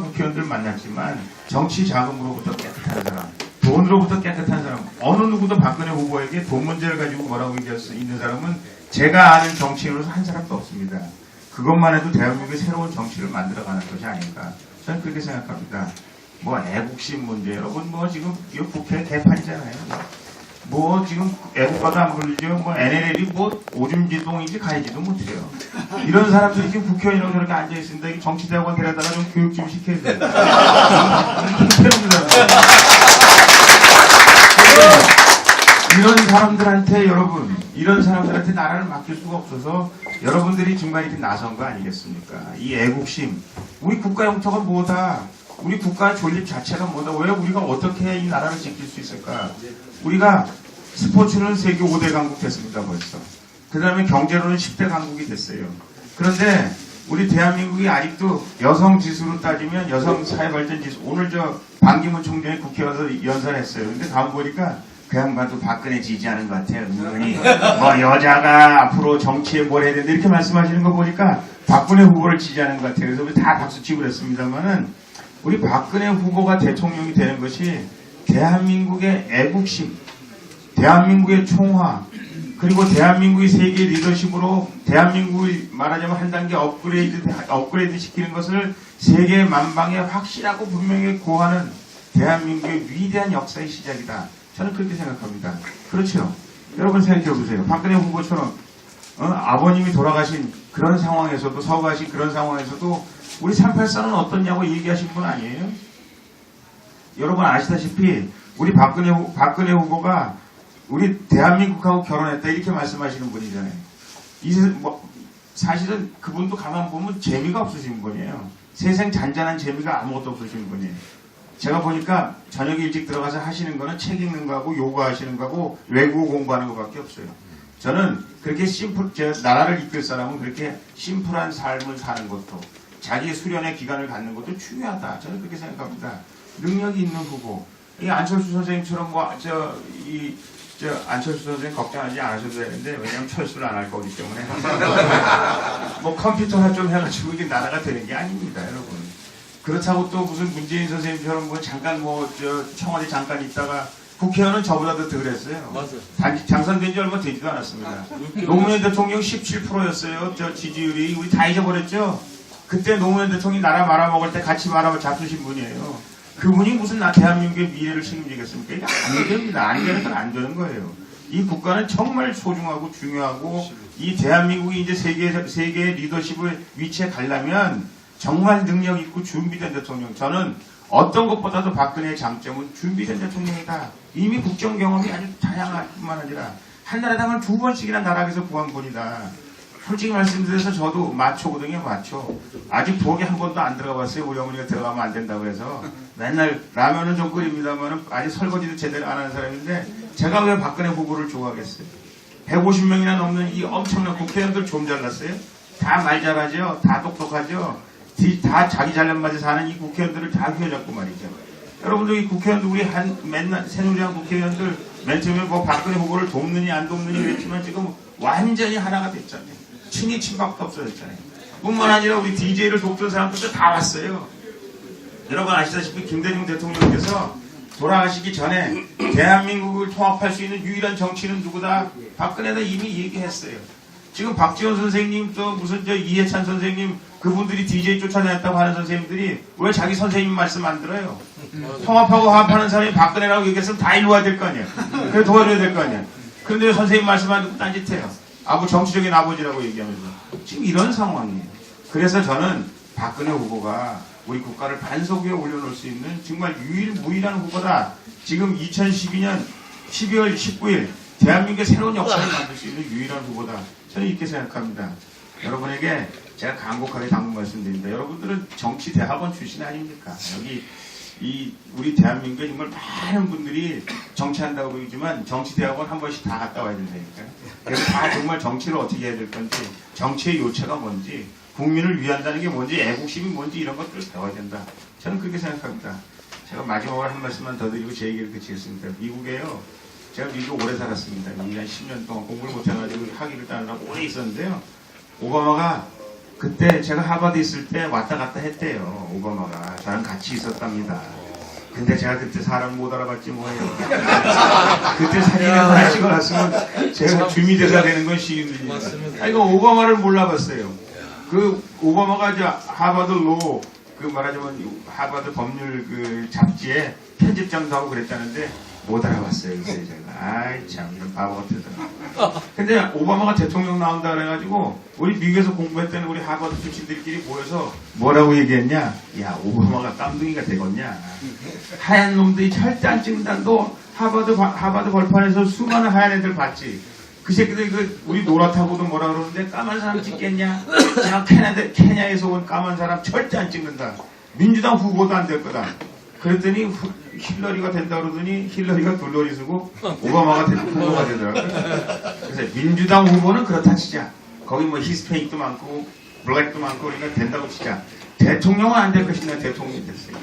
국회의원들 만났지만 정치 자금으로부터 깨끗한 사람, 돈으로부터 깨끗한 사람, 어느 누구도 박근혜 후보에게 돈 문제를 가지고 뭐라고 얘기할 수 있는 사람은 제가 아는 정치인으로서 한 사람도 없습니다. 그것만 해도 대한민국의 새로운 정치를 만들어가는 것이 아닌가. 저는 그렇게 생각합니다. 뭐 애국심 문제, 여러분 뭐 지금 이 국회 개판이잖아요. 뭐 지금 애국가도 안 불리죠. 뭐 NLL이 뭐 오줌지동인지 가야지도 못해요. 이런 사람들이 지금 국회의원이라고 저렇게 앉아 있습니다. 이 정치대학원 데려다가 좀 교육 좀 시켜야 돼요. 이런 사람들한테 여러분, 이런 사람들한테 나라를 맡길 수가 없어서 여러분들이 이렇게 나선 거 아니겠습니까? 이 애국심, 우리 국가 영토가 뭐다? 우리 국가 존립 자체가 뭐다? 왜 우리가 어떻게 이 나라를 지킬 수 있을까? 우리가 스포츠는 세계 5대 강국 됐습니다, 벌써. 그 다음에 경제로는 10대 강국이 됐어요. 그런데 우리 대한민국이 아직도 여성 지수로 따지면 여성 사회 발전 지수, 오늘 저 반기문 총장이 국회 와서 연설했어요. 근데 다음 보니까 그 양반도 박근혜 지지하는 것 같아요. 은근히 뭐 여자가 앞으로 정치에 뭘 해야 되는데 이렇게 말씀하시는 거 보니까 박근혜 후보를 지지하는 것 같아요. 그래서 다 박수 치고 그랬습니다만은 우리 박근혜 후보가 대통령이 되는 것이 대한민국의 애국심, 대한민국의 총화, 그리고 대한민국의 세계 리더십으로 대한민국을 말하자면 한 단계 업그레이드, 업그레이드 시키는 것을 세계 만방에 확실하고 분명히 고하는 대한민국의 위대한 역사의 시작이다. 저는 그렇게 생각합니다. 그렇죠. 여러분 생각해 보세요. 박근혜 후보처럼 어, 아버님이 돌아가신 그런 상황에서도 서가신 그런 상황에서도 우리 384는 어떻냐고 얘기하신 분 아니에요? 여러분 아시다시피 우리 박근혜, 후- 박근혜 후보가 우리 대한민국하고 결혼했다 이렇게 말씀하시는 분이잖아요. 이 세- 뭐, 사실은 그분도 가만 보면 재미가 없으신 분이에요. 세상 잔잔한 재미가 아무것도 없으신 분이에요. 제가 보니까 저녁 일찍 들어가서 하시는 거는 책 읽는 거하고 요가 하시는 거하고 외국어 공부하는 것밖에 없어요. 저는 그렇게 심플, 저 나라를 이끌 사람은 그렇게 심플한 삶을 사는 것도 자기 수련의 기간을 갖는 것도 중요하다. 저는 그렇게 생각합니다. 능력이 있는 후보. 이 안철수 선생님처럼 뭐, 저, 이, 저, 안철수 선생님 걱정하지 않으셔도 되는데, 왜냐면 철수를 안 할 거기 때문에. 뭐 컴퓨터나 좀 해가지고 이게 나라가 되는 게 아닙니다, 여러분. 그렇다고 또 무슨 문재인 선생님처럼 뭐 잠깐 뭐, 저, 청와대 잠깐 있다가 국회의원은 저보다도 덜 했어요. 맞아요. 단지 당선된 지 얼마 되지도 않았습니다. 노무현 대통령 17%였어요. 저 지지율이 우리 다 잊어버렸죠. 그때 노무현 대통령이 나라 말아먹을 때 같이 말아먹 잡수신 분이에요. 그분이 무슨 나 대한민국의 미래를 책임지겠습니까? 이게 안 됩니다. 안 되는 건 안 되는 거예요. 이 국가는 정말 소중하고 중요하고 이 대한민국이 이제 세계 세계 리더십을 위치에 가려면 정말 능력 있고 준비된 대통령. 저는 어떤 것보다도 박근혜의 장점은 준비된 대통령이다. 이미 국정 경험이 아주 다양할 뿐만 아니라 한나라당을 두 번씩이나 나락에서 구한 분이다. 솔직히 말씀드려서 저도 마초거든요, 마초. 아직 부엌에 한 번도 안 들어가 봤어요. 우리 어머니가 들어가면 안 된다고 해서. 맨날 라면은 좀 끓입니다만은 아직 설거지도 제대로 안 하는 사람인데 제가 왜 박근혜 후보를 좋아하겠어요? 150명이나 넘는 이 엄청난 국회의원들 좀 잘났어요? 다 말 잘하죠? 다 똑똑하죠? 디- 다 자기 잘난맞에 사는 이 국회의원들을 다 휘어잡고 말이죠. 여러분들 이 국회의원들 우리 한 맨날 새누리당 국회의원들 맨 처음에 뭐 박근혜 후보를 돕느니 안 돕느니 그랬지만 지금 완전히 하나가 됐잖아요. 친이 친박도 없어졌잖아요. 뿐만 아니라 우리 DJ를 돕던 사람들도 다 왔어요. 여러분 아시다시피 김대중 대통령께서 돌아가시기 전에 대한민국을 통합할 수 있는 유일한 정치는 누구다? 박근혜다 이미 얘기했어요. 지금 박지원 선생님 또 무슨 저 이해찬 선생님 그분들이 DJ 쫓아다녔다고 하는 선생님들이 왜 자기 선생님 말씀 안 들어요? 통합하고 화합하는 사람이 박근혜라고 얘기했으면 다 일로 와야 될 거 아니야. 그래 도와줘야 될 거 아니야. 그런데 왜 선생님 말씀 안 듣고 딴짓해요. 아부 정치적인 아버지라고 얘기하면서 지금 이런 상황이에요. 그래서 저는 박근혜 후보가 우리 국가를 반석 위에 올려놓을 수 있는 정말 유일무이한 후보다. 지금 2012년 12월 19일 대한민국의 새로운 역사를 만들 수 있는 유일한 후보다. 저는 이렇게 생각합니다. 여러분에게 제가 간곡하게 당부 말씀드립니다. 여러분들은 정치 대학원 출신 아닙니까? 여기 이 우리 대한민국에 정말 많은 분들이 정치한다고 보이지만 정치 대학원 한 번씩 다 갔다 와야 된다니까요. 그래서 다 정말 정치를 어떻게 해야 될 건지 정치의 요체가 뭔지 국민을 위한다는 게 뭔지 애국심이 뭔지 이런 것들을 배워야 된다. 저는 그렇게 생각합니다. 제가 마지막으로 한 말씀만 더 드리고 제 얘기를 그치겠습니다. 미국에요. 제가 미국 오래 살았습니다. 미국 한 10년 동안 공부를 못해가지고 학위를 따느라고 오래 있었는데요. 오바마가 그때 제가 하버드 있을 때 왔다 갔다 했대요. 오바마가. 저랑 같이 있었답니다. 근데 제가 그때 사람 못 알아봤지 뭐예요. 그때 사진을 하나 찍어놨으면 제가 주미대사 되는 건 일이에요. 맞습니다. 아, 이거 오바마를 몰라봤어요. 그 오바마가 이제 하버드 로, 그 말하자면 하버드 법률 그 잡지에 편집장도 하고 그랬다는데 못 알아봤어요. 그때 제가. 아이, 참, 이런 바보 같더라. 근데 오바마가 대통령 나온다 그래가지고 우리 미국에서 공부했던 우리 하버드 출신들끼리 모여서 뭐라고 얘기했냐? 야, 오바마가 깜둥이가 되겠냐? 하얀 놈들이 절대 안 찍는다. 너 하버드, 바- 하버드 벌판에서 수많은 하얀 애들 봤지? 그 새끼들 그 우리 노랗다고도 뭐라 그러는데 까만 사람 찍겠냐? 저 캐나다, 케냐에서 온 까만 사람 절대 안 찍는다. 민주당 후보도 안 될 거다. 그랬더니 후- 힐러리가 된다 그러더니 힐러리가 돌돌이 쓰고 오바마가 되, 후보가 되더라고요. 그래서 민주당 후보는 그렇다 치자. 거기 뭐 히스패닉도 많고 블랙도 많고 그러니까 된다고 치자. 대통령은 안 될 것이냐 대통령이 됐어요.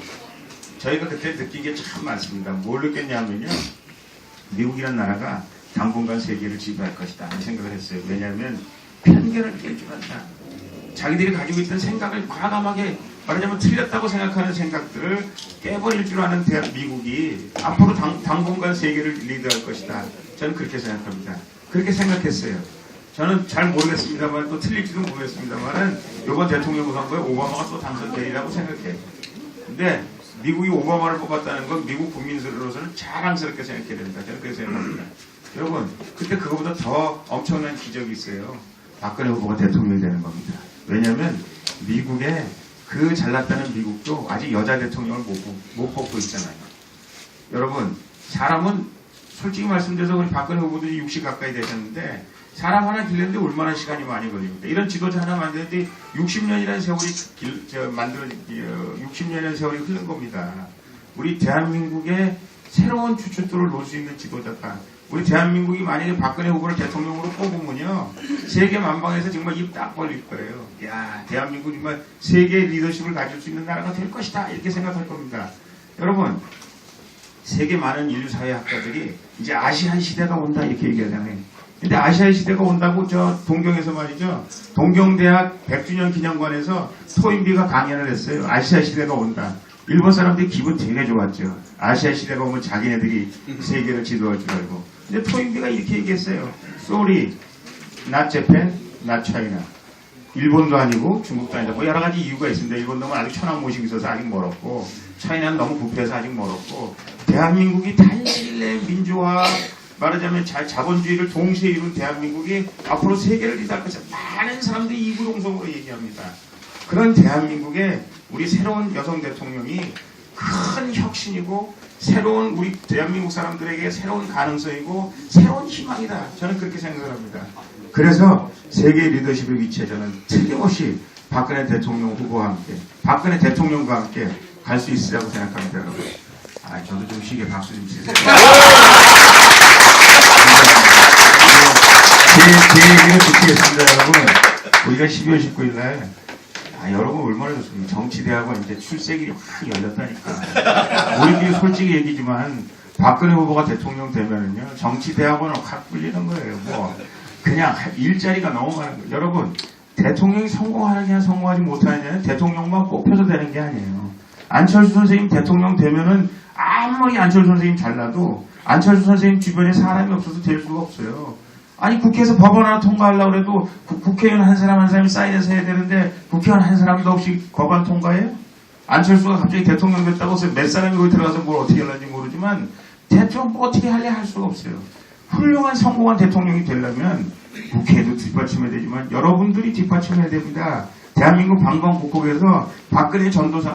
저희가 그때 느낀 게 참 많습니다. 뭘 느꼈냐면요. 미국이라는 나라가 당분간 세계를 지배할 것이다. 하는 생각을 했어요. 왜냐하면 편견을 깰줄 안다. 자기들이 가지고 있던 생각을 과감하게 말하자면 틀렸다고 생각하는 생각들을 깨버릴 줄 아는 대 미국이 앞으로 당, 당분간 세계를 리드할 것이다. 저는 그렇게 생각합니다. 그렇게 생각했어요. 저는 잘 모르겠습니다만 또 틀릴지도 모르겠습니다만은 이번 대통령 선거에 오바마가 또 당선되리라고 생각해요. 근데 미국이 오바마를 뽑았다는 건 미국 국민으로서는 자랑스럽게 생각해야 된다. 저는 그렇게 생각합니다. 여러분, 그때 그거보다 더 엄청난 기적이 있어요. 박근혜 후보가 대통령이 되는 겁니다. 왜냐하면 미국의 그 잘났다는 미국도 아직 여자 대통령을 못, 뽑- 못 뽑고 있잖아요. 여러분, 사람은 솔직히 말씀드려서 우리 박근혜 후보도 60 가까이 되셨는데 사람 하나 길는데 얼마나 시간이 많이 걸립니까? 이런 지도자 하나 만드는데 60년이라는 세월이 길, 저, 만들어, 60년이라는 세월이 흐른 겁니다. 우리 대한민국의 새로운 추출도를 놓을 수 있는 지도자다. 우리 대한민국이 만약에 박근혜 후보를 대통령으로 뽑으면요. 세계 만방에서 정말 입 딱 벌릴 거예요. 야, 대한민국 정말 세계 리더십을 가질 수 있는 나라가 될 것이다. 이렇게 생각할 겁니다. 여러분, 세계 많은 인류 사회학자들이 이제 아시안 시대가 온다 이렇게 얘기하잖아요. 근데 아시안 시대가 온다고 저 동경에서 말이죠. 동경대학 100주년 기념관에서 토인비가 강연을 했어요. 아시아 시대가 온다. 일본 사람들이 기분 되게 좋았죠. 아시아 시대가 오면 자기네들이 세계를 지도할 줄 알고. 근데 토인비가 이렇게 얘기했어요. Sorry, not Japan, not China. 일본도 아니고 중국도 아니고 뭐 여러 가지 이유가 있습니다. 일본 놈은 아직 천황 모시고 있어서 아직 멀었고 차이나는 너무 부패해서 아직 멀었고 대한민국이 단일의 민주화 말하자면 자, 자본주의를 동시에 이룬 대한민국이 앞으로 세계를 리드할 것이다. 많은 사람들이 이구동성으로 얘기합니다. 그런 대한민국에 우리 새로운 여성 대통령이 큰 혁신이고 새로운 우리 대한민국 사람들에게 새로운 가능성이고 새로운 희망이다. 저는 그렇게 생각을 합니다. 그래서 세계 리더십의 위치에 저는 틀림없이 박근혜 대통령 후보와 함께 박근혜 대통령과 함께 갈 수 있으라고 생각합니다. 여러분. 아, 저도 좀 쉬게 박수 좀 치세요. 제, 제 얘기를 듣겠습니다, 여러분. 우리가 12월 19일 날, 아, 여러분 얼마나 좋습니까? 정치대학원 이제 출세길이 확 열렸다니까. 우리끼리 솔직히 얘기지만, 박근혜 후보가 대통령 되면은요, 정치대학원은 확 불리는 거예요. 뭐, 그냥 일자리가 너무 많은 거예요. 여러분, 대통령이 성공하느냐, 성공하지 못하느냐는 대통령만 뽑혀서 되는 게 아니에요. 안철수 선생님 대통령 되면은 아무리 안철수 선생님 잘나도 안철수 선생님 주변에 사람이 없어서 될 수가 없어요. 아니 국회에서 법안 하나 통과하려고 해도 구- 국회의원 한 사람 한 사람이 사인해서 해야 되는데 국회의원 한 사람도 없이 법안 통과해요? 안철수가 갑자기 대통령 됐다고 해서 몇 사람이 거기 들어가서 뭘 어떻게 하려는지 모르지만 대통령 뭐 어떻게 할래 할 수가 없어요. 훌륭한 성공한 대통령이 되려면 국회도 뒷받침해야 되지만 여러분들이 뒷받침해야 됩니다. 대한민국 방방곡곡에서 박근혜 전도사